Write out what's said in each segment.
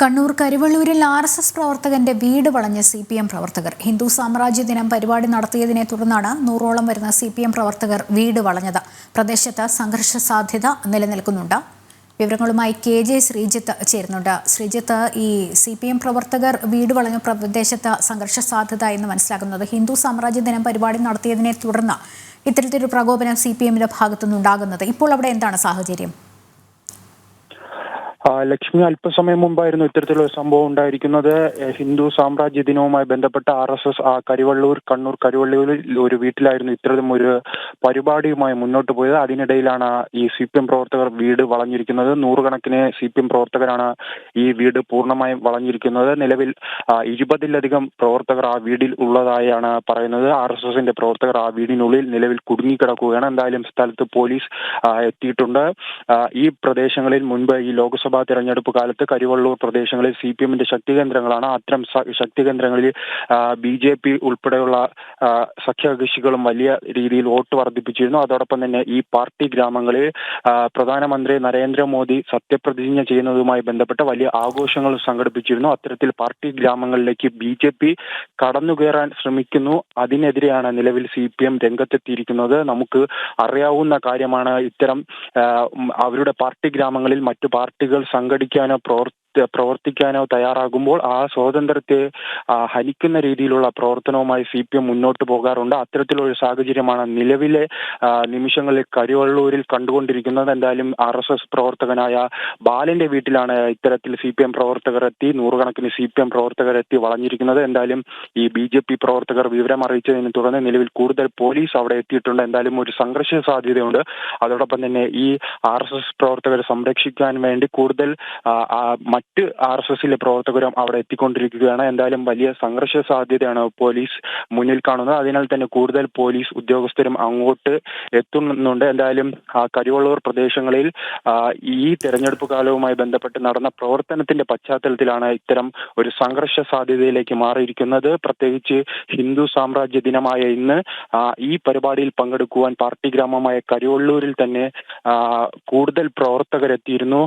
കണ്ണൂർ കരുവള്ളൂരിൽ R S S പ്രവർത്തകന്റെ വീട് വളഞ്ഞ സി പി എം പ്രവർത്തകർ. ഹിന്ദു സാമ്രാജ്യ ദിനം പരിപാടി നടത്തിയതിനെ തുടർന്നാണ് നൂറോളം വരുന്ന സി പി എം പ്രവർത്തകർ വീട് വളഞ്ഞത്. പ്രദേശത്ത് സംഘർഷ സാധ്യത നിലനിൽക്കുന്നുണ്ട്. വിവരങ്ങളുമായി കെ ജെ ശ്രീജിത്ത് ചേരുന്നുണ്ട്. ശ്രീജിത്ത് ഈ സി പി എം പ്രവർത്തകർ വീട് വളഞ്ഞ പ്രദേശത്ത് സംഘർഷ സാധ്യത എന്ന് മനസ്സിലാക്കുന്നത് ഹിന്ദു സാമ്രാജ്യ ദിനം പരിപാടി നടത്തിയതിനെ തുടർന്ന് ഇത്തരത്തിലൊരു പ്രകോപനം സി പി എമ്മിന്റെ ഭാഗത്തുനിന്നുണ്ടാകുന്നത്. ഇപ്പോൾ അവിടെ എന്താണ് സാഹചര്യം? ലക്ഷ്മി അല്പസമയം മുമ്പായിരുന്നു ഇത്തരത്തിലൊരു സംഭവം ഉണ്ടായിരിക്കുന്നത്. ഹിന്ദു സാമ്രാജ്യ ദിനവുമായി ബന്ധപ്പെട്ട R S S Karivellur Kannur കരിവള്ളൂരിൽ ഒരു വീട്ടിലായിരുന്നു ഇത്തരം ഒരു പരിപാടിയുമായി മുന്നോട്ട് പോയത്. അതിനിടയിലാണ് ഈ സി പി എം പ്രവർത്തകർ വീട് വളഞ്ഞിരിക്കുന്നത്. നൂറുകണക്കിന് സി പി എം പ്രവർത്തകരാണ് ഈ വീട് പൂർണമായും വളഞ്ഞിരിക്കുന്നത്. നിലവിൽ ഇരുപതിലധികം പ്രവർത്തകർ ആ വീടിൽ ഉള്ളതായാണ് പറയുന്നത്. ആർ എസ് എസിന്റെ പ്രവർത്തകർ ആ വീടിനുള്ളിൽ നിലവിൽ കുടുങ്ങിക്കിടക്കുകയാണ്. എന്തായാലും സ്ഥലത്ത് പോലീസ് എത്തിയിട്ടുണ്ട്. ഈ പ്രദേശങ്ങളിൽ മുൻപ് ഈ ലോക്സഭാ തെരഞ്ഞെടുപ്പ് കാലത്ത് കരിവള്ളൂർ പ്രദേശങ്ങളിൽ സി പി എമ്മിന്റെ ശക്തി കേന്ദ്രങ്ങളാണ് അത്തരം ശക്തി കേന്ദ്രങ്ങളിൽ ബി ജെ പി ഉൾപ്പെടെയുള്ള സഖ്യകക്ഷികളും വലിയ രീതിയിൽ വോട്ട് വർദ്ധിപ്പിച്ചിരുന്നു. അതോടൊപ്പം തന്നെ ഈ പാർട്ടി ഗ്രാമങ്ങളിൽ പ്രധാനമന്ത്രി നരേന്ദ്രമോദി സത്യപ്രതിജ്ഞ ചെയ്യുന്നതുമായി ബന്ധപ്പെട്ട വലിയ ആഘോഷങ്ങൾ സംഘടിപ്പിച്ചിരുന്നു. അത്തരത്തിൽ പാർട്ടി ഗ്രാമങ്ങളിലേക്ക് ബി ജെ പി കടന്നുകയറാൻ ശ്രമിക്കുന്നു. അതിനെതിരെയാണ് നിലവിൽ സി പി എം രംഗത്തെത്തിയിരിക്കുന്നത്. നമുക്ക് അറിയാവുന്ന കാര്യമാണ് ഇത്തരം അവരുടെ പാർട്ടി ഗ്രാമങ്ങളിൽ മറ്റു പാർട്ടികൾ സംഘടിക്കാനോ പ്രവർത്തി പ്രവർത്തിക്കാനോ തയ്യാറാകുമ്പോൾ ആ സ്വാതന്ത്ര്യത്തെ ഹനിക്കുന്ന രീതിയിലുള്ള പ്രവർത്തനവുമായി സി പി എം മുന്നോട്ട് പോകാറുണ്ട്. ഒരു സാഹചര്യമാണ് നിലവിലെ നിമിഷങ്ങളിൽ കരുവള്ളൂരിൽ കണ്ടുകൊണ്ടിരിക്കുന്നത്. എന്തായാലും ആർ എസ് എസ് പ്രവർത്തകനായ ബാലന്റെ വീട്ടിലാണ് ഇത്തരത്തിൽ സി പി എം പ്രവർത്തകർ എത്തി നൂറുകണക്കിന് സി പി എം പ്രവർത്തകർ എത്തി വളഞ്ഞിരിക്കുന്നത്. എന്തായാലും ഈ ബി ജെ പി പ്രവർത്തകർ വിവരം അറിയിച്ചതിനെ തുടർന്ന് നിലവിൽ കൂടുതൽ പോലീസ് അവിടെ എത്തിയിട്ടുണ്ട്. എന്തായാലും ഒരു സംഘർഷ സാധ്യതയുണ്ട്. അതോടൊപ്പം തന്നെ ഈ ആർ എസ് എസ് പ്രവർത്തകരെ സംരക്ഷിക്കാൻ വേണ്ടി കൂടുതൽ മറ്റ് ആർ എസ് എസിലെ പ്രവർത്തകരും അവിടെ എത്തിക്കൊണ്ടിരിക്കുകയാണ്. എന്തായാലും വലിയ സംഘർഷ സാധ്യതയാണ് പോലീസ് മുന്നിൽ കാണുന്നത്. അതിനാൽ തന്നെ കൂടുതൽ പോലീസ് ഉദ്യോഗസ്ഥരും അങ്ങോട്ട് എത്തുന്നുണ്ട്. എന്തായാലും കരിവള്ളൂർ പ്രദേശങ്ങളിൽ ഈ തെരഞ്ഞെടുപ്പ് കാലവുമായി ബന്ധപ്പെട്ട് നടന്ന പ്രവർത്തനത്തിന്റെ പശ്ചാത്തലത്തിലാണ് ഇത്തരം ഒരു സംഘർഷ സാധ്യതയിലേക്ക് മാറിയിരിക്കുന്നത്. പ്രത്യേകിച്ച് ഹിന്ദു സാമ്രാജ്യ ദിനമായ ഇന്ന് ഈ പരിപാടിയിൽ പങ്കെടുക്കുവാൻ പാർട്ടി ഗ്രാമമായ കരുവള്ളൂരിൽ തന്നെ കൂടുതൽ പ്രവർത്തകരെത്തിയിരുന്നു.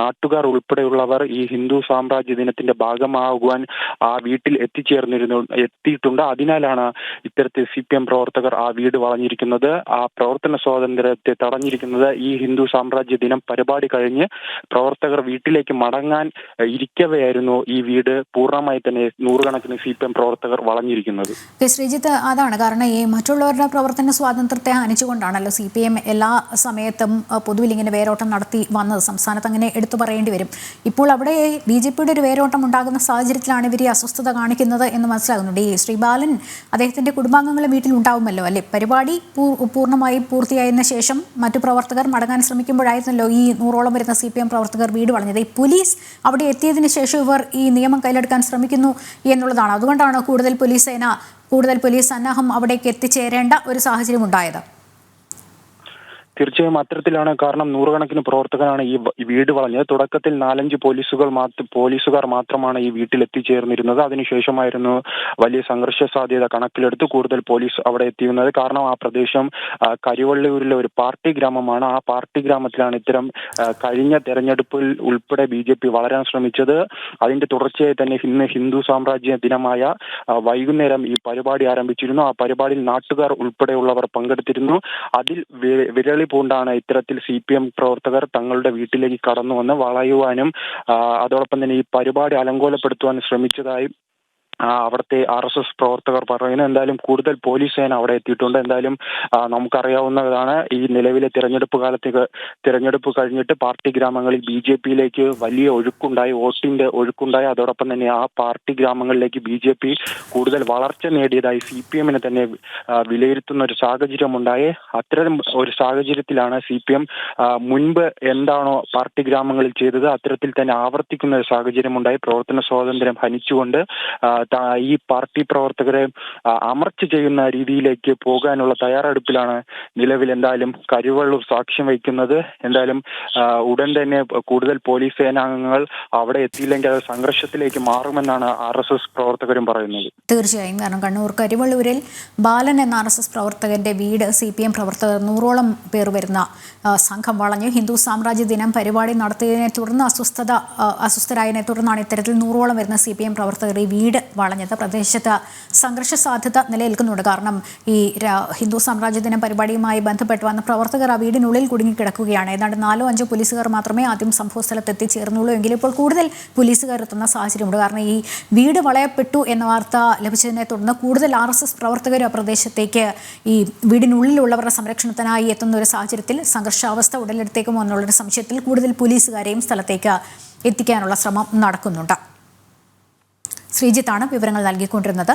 നാട്ടുകാർ ഉൾപ്പെടെയുള്ളവർ ഈ ഹിന്ദു സാമ്രാജ്യ ദിനത്തിന്റെ ഭാഗമാകുവാൻ ആ വീട്ടിൽ എത്തിച്ചേർന്നിരുന്നു എത്തിയിട്ടുണ്ട്. അതിനാലാണ് ഇത്തരത്തിൽ സി പി എം പ്രവർത്തകർ ആ വീട് വളഞ്ഞിരിക്കുന്നത്. ആ പ്രവർത്തന സ്വാതന്ത്ര്യത്തെ തടഞ്ഞിരിക്കുന്നത് ഈ ഹിന്ദു സാമ്രാജ്യ ദിനം പരിപാടി കഴിഞ്ഞ് പ്രവർത്തകർ വീട്ടിലേക്ക് മടങ്ങാൻ ഇരിക്കവെയായിരുന്നു ഈ വീട് പൂർണമായി തന്നെ നൂറുകണക്കിന് സി പി എം പ്രവർത്തകർ വളഞ്ഞിരിക്കുന്നത്. ശ്രീജിത്ത് അതാണ് കാരണം ഈ മറ്റുള്ളവരുടെ പ്രവർത്തന സ്വാതന്ത്ര്യത്തെ ഹനിച്ചുകൊണ്ടാണല്ലോ സി പി എം എല്ലാ സമയത്തും പൊതുവിൽ ഇങ്ങനെ വേരോട്ടം നടത്തി വന്നത്. സംസ്ഥാനത്ത് അങ്ങനെ എടുത്തു പറയേണ്ടി വരും. ഇപ്പോൾ അവിടെ ബി ജെ പിയുടെ ഒരു വേരോട്ടം ഉണ്ടാകുന്ന സാഹചര്യത്തിലാണ് ഇവർ ഈ അസ്വസ്ഥത കാണിക്കുന്നത് എന്ന് മനസ്സിലാകുന്നുണ്ട് ഈ ശ്രീബാലൻ അദ്ദേഹത്തിന്റെ കുടുംബാംഗങ്ങൾ വീട്ടിൽ ഉണ്ടാവുമല്ലോ അല്ലേ? പരിപാടി പൂർണമായി പൂർത്തിയായതിനു ശേഷം മറ്റു പ്രവർത്തകർ മടങ്ങാൻ ശ്രമിക്കുമ്പോഴായിരുന്നല്ലോ ഈ നൂറോളം വരുന്ന സി പി എം പ്രവർത്തകർ വീട് വളഞ്ഞത്. ഈ പോലീസ് അവിടെ എത്തിയതിന് ശേഷം ഇവർ ഈ നിയമം കയ്യിലെടുക്കാൻ ശ്രമിക്കുന്നു എന്നുള്ളതാണ്. അതുകൊണ്ടാണ് കൂടുതൽ പോലീസ് സേന കൂടുതൽ പോലീസ് സന്നാഹം അവിടേക്ക് എത്തിച്ചേരേണ്ട ഒരു സാഹചര്യം ഉണ്ടായത്. തീർച്ചയായും അത്തരത്തിലാണ് കാരണം നൂറുകണക്കിന് പ്രവർത്തകരാണ് ഈ വീട് വളഞ്ഞത്. തുടക്കത്തിൽ നാലഞ്ച് പോലീസുകൾ പോലീസുകാർ മാത്രമാണ് ഈ വീട്ടിൽ എത്തിച്ചേർന്നിരുന്നത് അതിനുശേഷമായിരുന്നു വലിയ സംഘർഷ സാധ്യത കണക്കിലെടുത്ത് കൂടുതൽ പോലീസ് അവിടെ എത്തിയിരുന്നത്. കാരണം ആ പ്രദേശം കരിവള്ളൂരിലെ ഒരു പാർട്ടി ഗ്രാമമാണ്. ആ പാർട്ടി ഗ്രാമത്തിലാണ് ഇത്തരം കഴിഞ്ഞ തെരഞ്ഞെടുപ്പിൽ ഉൾപ്പെടെ ബി ജെ പി വളരാൻ ശ്രമിച്ചത്. അതിന്റെ തുടർച്ചയായി തന്നെ ഇന്ന് ഹിന്ദു സാമ്രാജ്യ ദിനമായ വൈകുന്നേരം ഈ പരിപാടി ആരംഭിച്ചിരുന്നു. ആ പരിപാടിയിൽ നാട്ടുകാർ ഉൾപ്പെടെയുള്ളവർ പങ്കെടുത്തിരുന്നു. അതിൽ വി- വിരളി പൂണ്ടാണ്. ഇത്തരത്തിൽ സി പി എം പ്രവർത്തകർ തങ്ങളുടെ വീട്ടിലേക്ക് കടന്നു വന്ന് വളയുവാനും അതോടൊപ്പം തന്നെ ഈ പരിപാടി അലങ്കോലപ്പെടുത്തുവാനും ശ്രമിച്ചതായി അവിടുത്തെ ആർ എസ് എസ് പ്രവർത്തകർ പറയുന്നു. എന്തായാലും കൂടുതൽ പോലീസ് സേന അവിടെ എത്തിയിട്ടുണ്ട്. എന്തായാലും നമുക്കറിയാവുന്നതാണ് ഈ നിലവിലെ തിരഞ്ഞെടുപ്പ് കാലത്തേക്ക് തിരഞ്ഞെടുപ്പ് കഴിഞ്ഞിട്ട് പാർട്ടി ഗ്രാമങ്ങളിൽ ബി ജെ പിയിലേക്ക് വലിയ ഒഴുക്കുണ്ടായി വോട്ടിന്റെ ഒഴുക്കുണ്ടായി. അതോടൊപ്പം തന്നെ ആ പാർട്ടി ഗ്രാമങ്ങളിലേക്ക് ബി ജെ പി കൂടുതൽ വളർച്ച നേടിയതായി സി പി എമ്മിനെ തന്നെ വിലയിരുത്തുന്ന ഒരു സാഹചര്യം സാഹചര്യമുണ്ടായി. അത്തരം ഒരു സാഹചര്യത്തിലാണ് സി പി എം മുൻപ് എന്താണോ പാർട്ടി ഗ്രാമങ്ങളിൽ ചെയ്തത് അത്തരത്തിൽ തന്നെ ആവർത്തിക്കുന്ന ഒരു സാഹചര്യം സാഹചര്യമുണ്ടായി. പ്രവർത്തന സ്വാതന്ത്ര്യം ഹനിച്ചുകൊണ്ട് ഈ പാർട്ടി പ്രവർത്തകരെ അമർച്ച ചെയ്യുന്ന രീതിയിലേക്ക് പോകാനുള്ള തയ്യാറെടുപ്പിലാണ് നിലവിൽ എന്തായാലും കരുവള്ളൂർ സാക്ഷ്യം വഹിക്കുന്നത്. എന്തായാലും ഉടൻ തന്നെ കൂടുതൽ പോലീസ് സേനാംഗങ്ങൾ അവിടെ എത്തിയില്ലെങ്കിൽ അത് സംഘർഷത്തിലേക്ക് മാറുമെന്നാണ് ആർ എസ് എസ് പ്രവർത്തകരും പറയുന്നത്. തീർച്ചയായും. കാരണം കണ്ണൂർ കരുവള്ളൂരിൽ ബാലൻ എന്ന ആർ എസ് എസ് പ്രവർത്തകന്റെ വീട് സി പി എം പ്രവർത്തകർ നൂറോളം പേർ വരുന്ന സംഘം വളഞ്ഞു. ഹിന്ദു സാമ്രാജ്യ ദിനം പരിപാടി നടത്തിയതിനെ തുടർന്ന് അസ്വസ്ഥത അസ്വസ്ഥരായതിനെ തുടർന്നാണ് ഇത്തരത്തിൽ നൂറോളം വരുന്ന സി പി എം പ്രവർത്തകർ ഈ വീട് വളഞ്ഞത്. പ്രദേശത്ത് സംഘർഷ സാധ്യത നിലനിൽക്കുന്നുണ്ട്. കാരണം ഈ ഹിന്ദു സാമ്രാജ്യ ദിന പരിപാടിയുമായി ബന്ധപ്പെട്ട് വന്ന പ്രവർത്തകർ ആ വീടിനുള്ളിൽ കുടുങ്ങിക്കിടക്കുകയാണ്. ഏതാണ്ട് നാലോ അഞ്ചോ പോലീസുകാർ മാത്രമേ ആദ്യം സംഭവ സ്ഥലത്ത് എത്തിച്ചേർന്നുള്ളൂ. എങ്കിലും ഇപ്പോൾ കൂടുതൽ പോലീസുകാർ എത്തുന്ന സാഹചര്യമുണ്ട്. കാരണം ഈ വീട് വളയപ്പെട്ടു എന്ന വാർത്ത ലഭിച്ചതിനെ തുടർന്ന് കൂടുതൽ ആർ എസ് എസ് പ്രവർത്തകർ ആ പ്രദേശത്തേക്ക് ഈ വീടിനുള്ളിലുള്ളവരുടെ സംരക്ഷണത്തിനായി എത്തുന്ന ഒരു സാഹചര്യത്തിൽ സംഘർഷാവസ്ഥ ഉടലെടുത്തേക്കുമോ എന്നുള്ളൊരു സംശയത്തിൽ കൂടുതൽ പോലീസുകാരെയും സ്ഥലത്തേക്ക് എത്തിക്കാനുള്ള ശ്രമം നടക്കുന്നുണ്ട്. ശ്രീജിത്താണ് വിവരങ്ങൾ നൽകിക്കൊണ്ടിരുന്നത്.